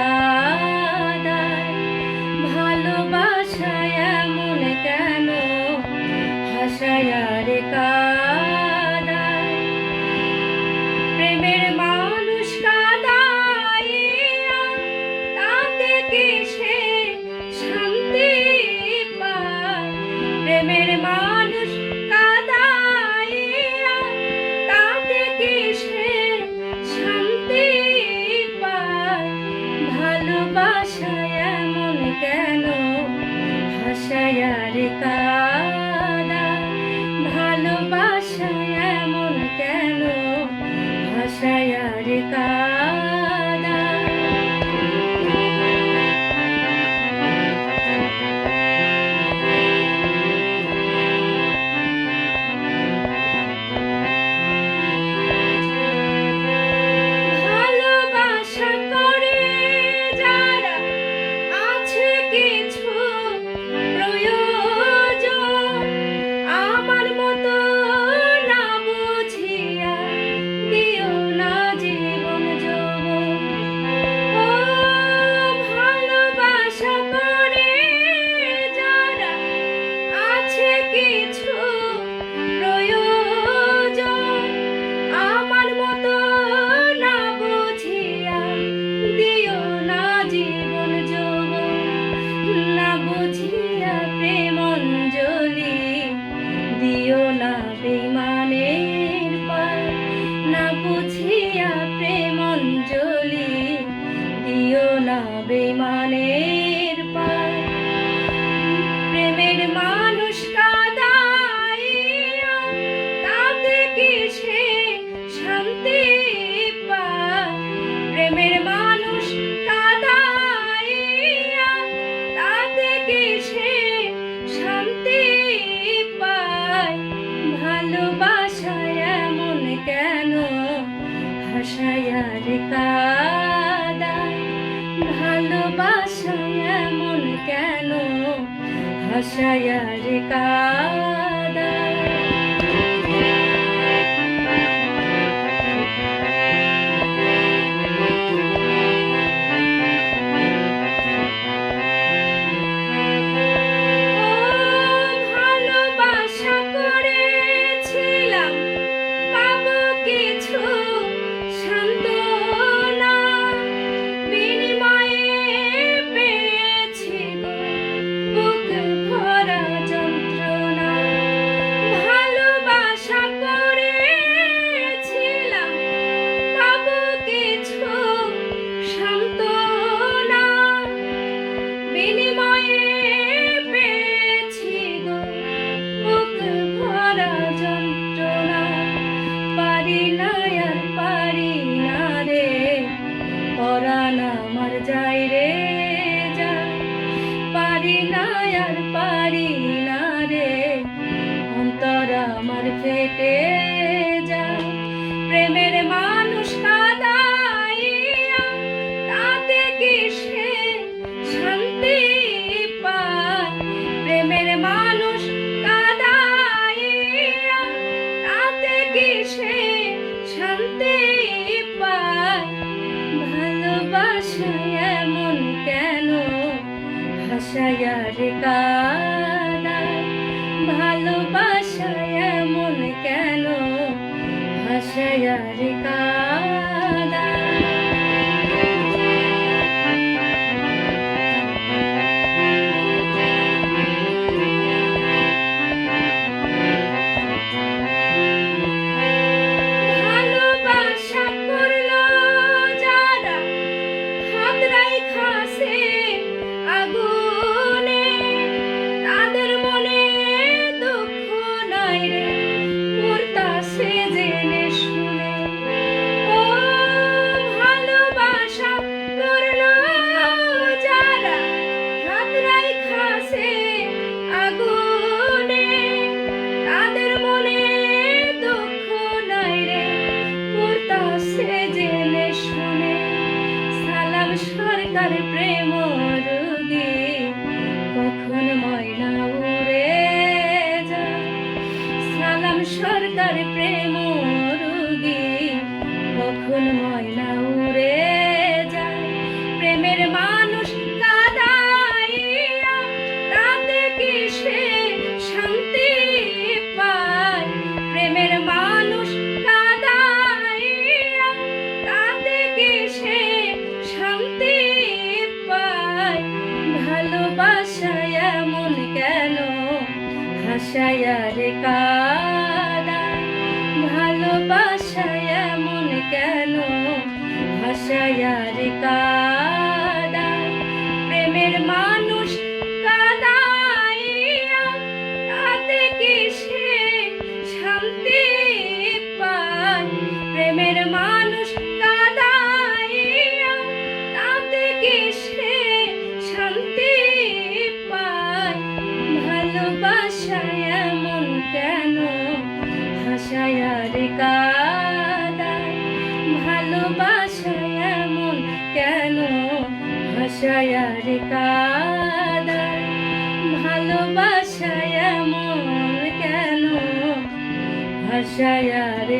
কাদায় ভালোবাসায় মনে কেন? হাসায় বুঝিয়া প্রেমঞ্জলি দিও না বেমানে। भाषया আমার ফেটে যা প্রেমের মানুষ কাদাইয়া তাতে কি সে শান্তি পায়? প্রেমের মানুষ কাদাইয়া তাতে কি সে শান্তি পায়? ভালোবাসায় এমন কেন? হাসায় রে কাজ তার প্রেম রুগী কখন ময়না উড়ে যায়? প্রেমের মানুষ কাদাইয়া তাতে কি সে শান্তি পায়? প্রেমের মানুষ কাদাইয়া তাতে কি সে শান্তি পায়? ভালোবাসায় এমন কেন হাসায় রে কা भाषया আশায় আর কাদায় ভালোবাসায় মন কেন? ভাষায় আর